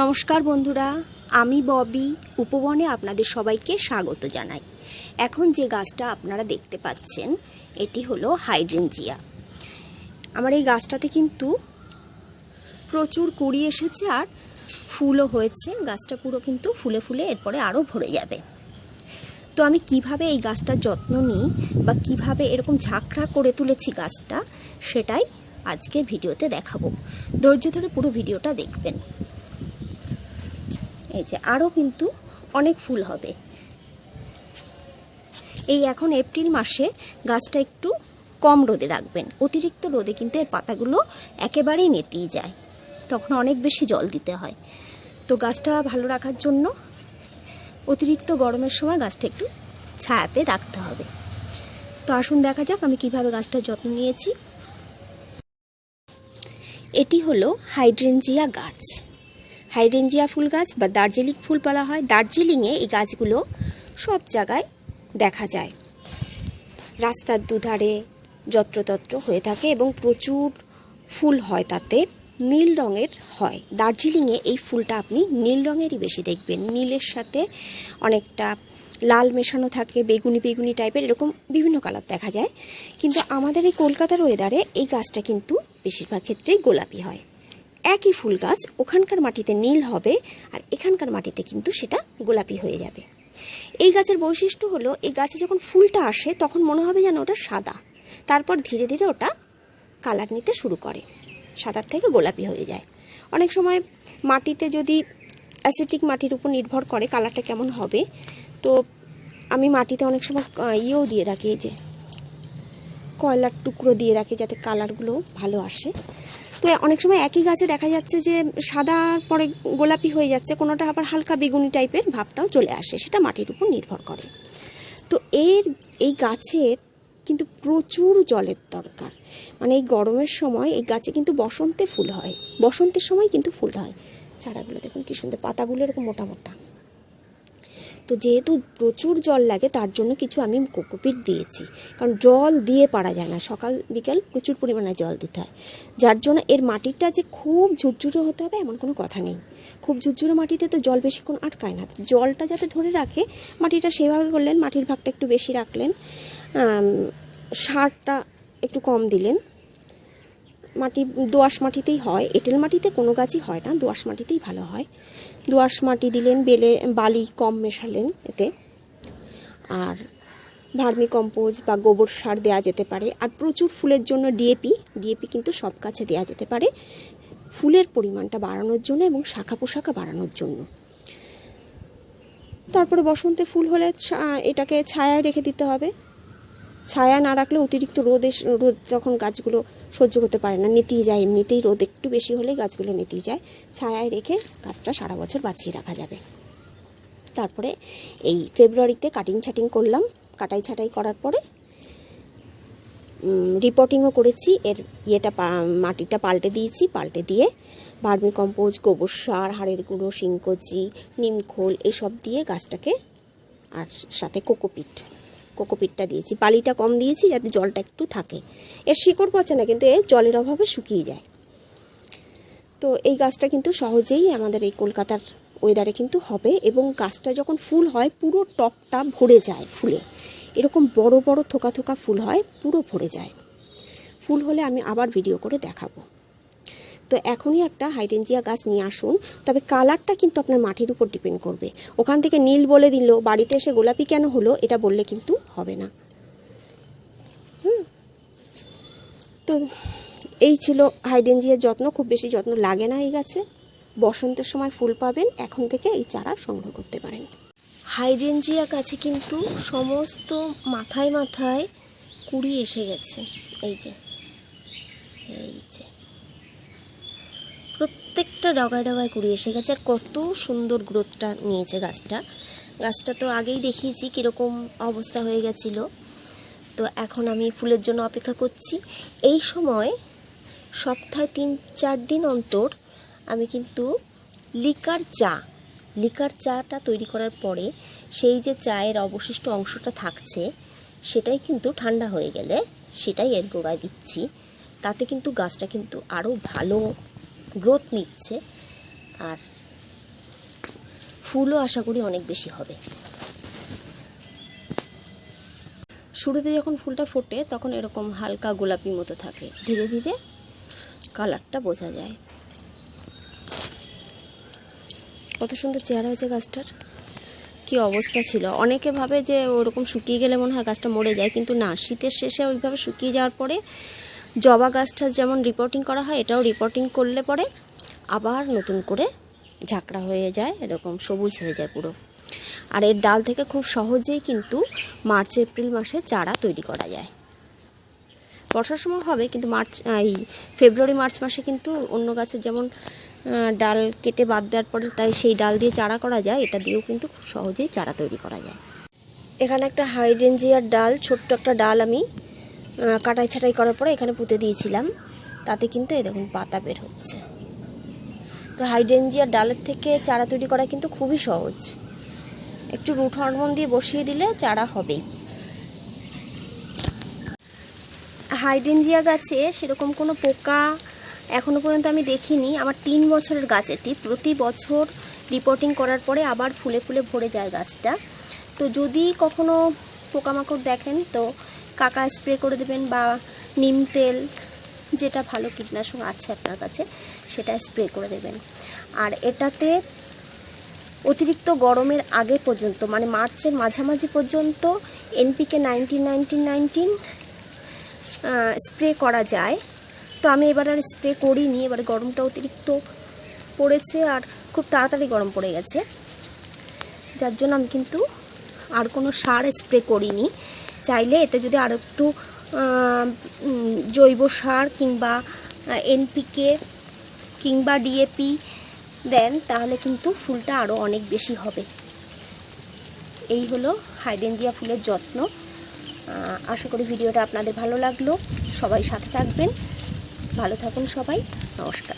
নমস্কার বন্ধুরা, আমি ববি, উপবনে আপনাদের সবাইকে স্বাগত জানাই। এখন যে গাছটা আপনারা দেখতে পাচ্ছেন, এটি হলো হাইড্রেনজিয়া আমার এই গাছটাতে কিন্তু প্রচুর কুড়ি এসেছে আর ফুলও হয়েছে। গাছটা পুরো কিন্তু ফুলে ফুলে এরপরে আরও ভরে যাবে। তো আমি কীভাবে এই গাছটার যত্ন নিই বা কীভাবে এরকম ঝাঁকড়া করে তুলেছি গাছটা, সেটাই আজকে ভিডিওতে দেখাবো। ধৈর্য ধরে পুরো ভিডিওটা দেখবেন। এই যে আরও কিন্তু অনেক ফুল হবে। এই এখন এপ্রিল মাসে গাছটা একটু কম রোদে রাখবেন। অতিরিক্ত রোদে কিন্তু এর পাতাগুলো একেবারেই নেতিয়ে যায়। তখন অনেক বেশি জল দিতে হয়। তো গাছটা ভালো রাখার জন্য অতিরিক্ত গরমের সময় গাছটা একটু ছায়াতে রাখতে হবে। তো আসুন দেখা যাক আমি কীভাবে গাছটার যত্ন নিয়েছি। এটি হলো হাইড্রেনজিয়া গাছ। হাইড্রেনজিয়া ফুল গাছ বা দার্জিলিং ফুল বলা হয়। দার্জিলিংয়ে এই গাছগুলো সব জায়গায় দেখা যায়। রাস্তার দুধারে যত্রতত্র হয়ে থাকে এবং প্রচুর ফুল হয় তাতে, নীল রঙের হয়। দার্জিলিংয়ে এই ফুলটা আপনি নীল রঙেরই বেশি দেখবেন। নীলের সাথে অনেকটা লাল মেশানো থাকে, বেগুনি বেগুনি টাইপের, এরকম বিভিন্ন কালার দেখা যায়। কিন্তু আমাদের এই কলকাতার ওয়েদারে এই গাছটা কিন্তু বেশিরভাগ ক্ষেত্রেই গোলাপি হয়। একই ফুল গাছ, ওখানকার মাটিতে নীল হবে আর এখানকার মাটিতে কিন্তু সেটা গোলাপি হয়ে যাবে। এই গাছের বৈশিষ্ট্য হলো, এই গাছে যখন ফুলটা আসে, তখন মনে হবে যেন ওটা সাদা। তারপর ধীরে ধীরে ওটা কালার নিতে শুরু করে। সাদার থেকে গোলাপি হয়ে যায়। অনেক সময় মাটিতে যদি অ্যাসিটিক মাটির উপর নির্ভর করে কালারটা কেমন হবে, তো আমি মাটিতে অনেক সময় ইয়েও দিয়ে রাখি যে কয়লার টুকরো দিয়ে রাখি যাতে কালারগুলো ভালো আসে। তো অনেক সময় একই গাছে দেখা যাচ্ছে যে সাদা পরে গোলাপি হয়ে যাচ্ছে, কোনোটা আবার হালকা বেগুনি টাইপের ভাবটাও চলে আসে, সেটা মাটির উপর নির্ভর করে। তো এর, এই গাছের কিন্তু প্রচুর জলের দরকার। মানে এই গরমের সময় এই গাছে কিন্তু বসন্তে ফুল হয়, বসন্তের সময় কিন্তু ফুল হয়। চারাগুলো দেখুন কি সুন্দর, পাতাগুলো এরকম মোটা মোটা। তো যেহেতু প্রচুর জল লাগে, তার জন্য কিছু আমি কোকোপিট দিয়েছি। কারণ জল দিয়ে পারা যায় না। সকাল, বিকাল প্রচুর পরিমাণে জল দিতে হয়। যার জন্য এর মাটিটা যে খুব ঝুরঝুরে হতে হবে, এমন কোনো কথা নেই। খুব ঝুরঝুরে মাটিতে তো জল বেশিক্ষণ আটকায় না। জলটা যাতে ধরে রাখে, মাটিটা সেভাবে করলেন মাটির ভাগটা একটু বেশি রাখলেন সারটা একটু কম দিলেন। মাটি দোআঁশ মাটিতেই হয়। এঁটেল মাটিতে কোনো গাছই হয় না দোআঁশ মাটিতেই ভালো হয়। দোআঁশ মাটি দিলেন, বেলে, বালি কম মেশালেন এতে। আর ভার্মি কম্পোজ বা গোবর সার দেওয়া যেতে পারে। আর প্রচুর ফুলের জন্য ডিএপি ডিএপি কিন্তু সব গাছে দেওয়া যেতে পারে। ফুলের পরিমাণটা বাড়ানোর জন্য এবং শাখা পোশাখা বাড়ানোর জন্য। তারপরে বসন্তে ফুল হলে এটাকে ছায়ায় রেখে দিতে হবে। ছায়া না রাখলে অতিরিক্ত রোদে রোদ তখন গাছগুলো সহ্য করতে পারে না। নেতিয়ে যায় এমনিতেই রোদ। একটু বেশি হলে গাছগুলো নেতিয়ে যায়। ছায়ায় রেখে গাছটা সারা বছর বাঁচিয়ে রাখা যাবে। তারপরে এই ফেব্রুয়ারিতে কাটিং ছাটিং করলাম। কাটাই ছাটাই করার পরে রিপোর্টিংও করেছি। এর ইয়েটা মাটিটা পাল্টে দিয়েছি। পাল্টে দিয়ে ভার্মি কম্পোজ, গোবর সার, হাড়ের গুঁড়ো, শিংকচি, নিমখোল, এসব দিয়ে গাছটাকে আর সাথে কোকোপিট কোকোপিটটা দিয়েছি, বালিটা কম দিয়েছি যাতে জলটা একটু থাকে। এর শিকড় পচে না, কিন্তু এ জলের অভাবে শুকিয়ে যায়। তো এই গাছটা কিন্তু সহজেই আমাদের এই কলকাতার ওয়েদারে কিন্তু হবে এবং গাছটা যখন ফুল হয়, পুরো টপটা ভরে যায় ফুলে। এরকম বড় বড়, থোকা থোকা ফুল হয়, পুরো ভরে যায়। ফুল হলে আমি আবার ভিডিও করে দেখাবো। তো এখনই একটা হাইডেনজিয়া গাছ নিয়ে আসুন, তবে কালারটা কিন্তু আপনার মাটির উপর ডিপেন্ড করবে। ওখান থেকে নীল বলে দিল, বাড়িতে এসে গোলাপি কেন হলো, এটা বললে কিন্তু হবে না। হুম। তো এই ছিল হাইডেনজিয়ার যত্ন। খুব বেশি যত্ন লাগে না এই গাছে। বসন্তের সময় ফুল পাবেন। এখন থেকে এই চারা সংগ্রহ করতে পারেন। হাইডেনজিয়া গাছে কিন্তু সমস্ত মাথায় মাথায় কুড়ি এসে গেছে। এই যে এই যে। প্রত্যেকটা ডগায় ডগায় কুড়ি এসে গেছে। আর কত সুন্দর গ্রোথটা নিয়েছে গাছটা। গাছটা তো আগেই দেখিয়েছি কীরকম অবস্থা হয়ে গেছিল। তো এখন আমি ফুলের জন্য অপেক্ষা করছি। এই সময় সপ্তাহে তিন, চার দিন অন্তর আমি কিন্তু লিকার চা, লিকার চাটা তৈরি করার পরে সেই যে চায়ের অবশিষ্ট অংশটা থাকছে, সেটাই কিন্তু ঠান্ডা হয়ে গেলে সেটাই এর গোড়ায় দিচ্ছি। তাতে কিন্তু গাছটা কিন্তু আরও ভালো গ্রোথ নিচ্ছে। আর ফুলও আশা করি অনেক বেশি হবে। শুরুতে যখন ফুলটা ফোটে, তখন এরকম হালকা গোলাপি মতো থাকে। ধীরে ধীরে কালারটা বোঝা যায়। কত সুন্দর চেহারা হয়েছে গাছটার। কি অবস্থা ছিল। অনেকে ভাবে যে ওরকম শুকিয়ে গেলে মনে হয় গাছটা মরে যায়, কিন্তু না, শীতের শেষে ওইভাবে শুকিয়ে যাওয়ার পরে জবা গাছটা যেমন রিপোর্টিং করা হয়, এটাও রিপোর্টিং করলে পরে আবার নতুন করে ঝাঁকড়া হয়ে যায়, এরকম সবুজ হয়ে যায় পুরো। আর এর ডাল থেকে খুব সহজেই কিন্তু মার্চ, এপ্রিল মাসে চারা তৈরি করা যায়। বর্ষার সময় হবে, কিন্তু মার্চ এই ফেব্রুয়ারি, মার্চ মাসে কিন্তু অন্য গাছের যেমন ডাল কেটে বাদ দেওয়ার পরে তাই সেই ডাল দিয়ে চারা করা যায়, এটা দিয়েও কিন্তু খুব সহজেই চারা তৈরি করা যায়। এখানে একটা হাইডেনজিয়ার ডাল, ছোট্ট একটা ডাল আমি কাটাই ছাটাই করার পরে এখানে পুঁতে দিয়েছিলাম। তাতে কিন্তু এই দেখুন পাতা বের হচ্ছে। তো হাইডেনজিয়ার ডালের থেকে চারা তৈরি করা কিন্তু খুবই সহজ। একটু রুট হরমোন দিয়ে বসিয়ে দিলে চারা হবেই। হাইডেনজিয়া গাছে সেরকম কোনো পোকা এখনও পর্যন্ত আমি দেখিনি। আমার তিন বছরের গাছ এটি প্রতি বছর রিপোর্টিং করার পরে আবার ফুলে ফুলে ভরে যায় গাছটা। তো যদি কখনো পোকামাকড় দেখেন তো কাকা স্প্রে করে দেবেন বা নিম তেল যেটা ভালো কীটনাশক আছে আপনার কাছে, সেটা স্প্রে করে দেবেন। আর এটাতে অতিরিক্ত গরমের আগে পর্যন্ত মানে মার্চের মাঝামাঝি পর্যন্ত NPK nineteen nineteen nineteen spray করা যায়। তো আমি এবার আর স্প্রে করিনি, এবার গরমটা অতিরিক্ত পড়েছে আর খুব তাড়াতাড়ি গরম পড়ে গেছে। যার জন্য আমি কিন্তু আর কোনো সার স্প্রে করিনি। চাইলে এতে যদি আর একটু জৈব সার কিংবা এনপিকে কিংবা ডিএপি দেন, তাহলে কিন্তু ফুলটা আরও অনেক বেশি হবে। এই হলো হাইডেনজিয়া ফুলের যত্ন। আশা করি ভিডিওটা আপনাদের ভালো লাগল। সবাই সাথে থাকবেন। ভালো থাকুন সবাই। নমস্কার।